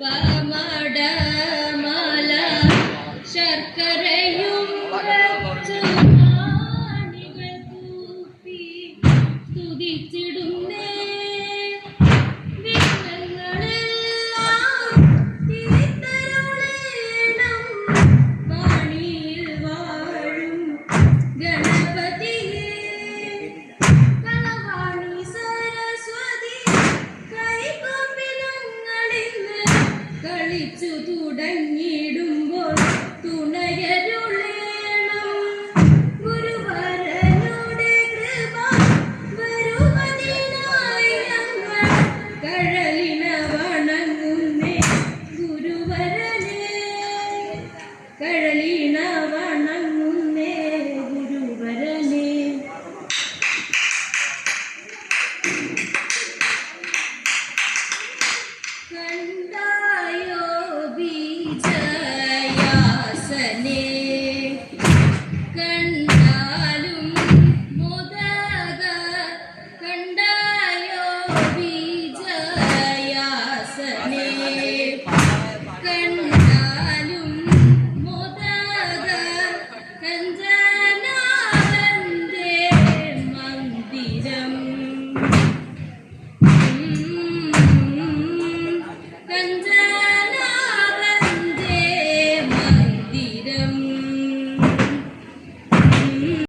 പമട മാല ശർക്കരയും സ്തുതിച്ചിടുന്നേ വിഘ്നങ്ങളെല്ലാം കളിച്ചു തുടങ്ങിയിടുമ്പോൾ തുണയരുളേണം. ഗുരുവരനുടെ കൃപ വരുവതിനായി ഞങ്ങൾ കഴലിന വണങ്ങുന്നേ ഗുരുവരനെ കഴലിന വണങ്ങുന്നേ ഗുരുവരനെ. കണ്ട and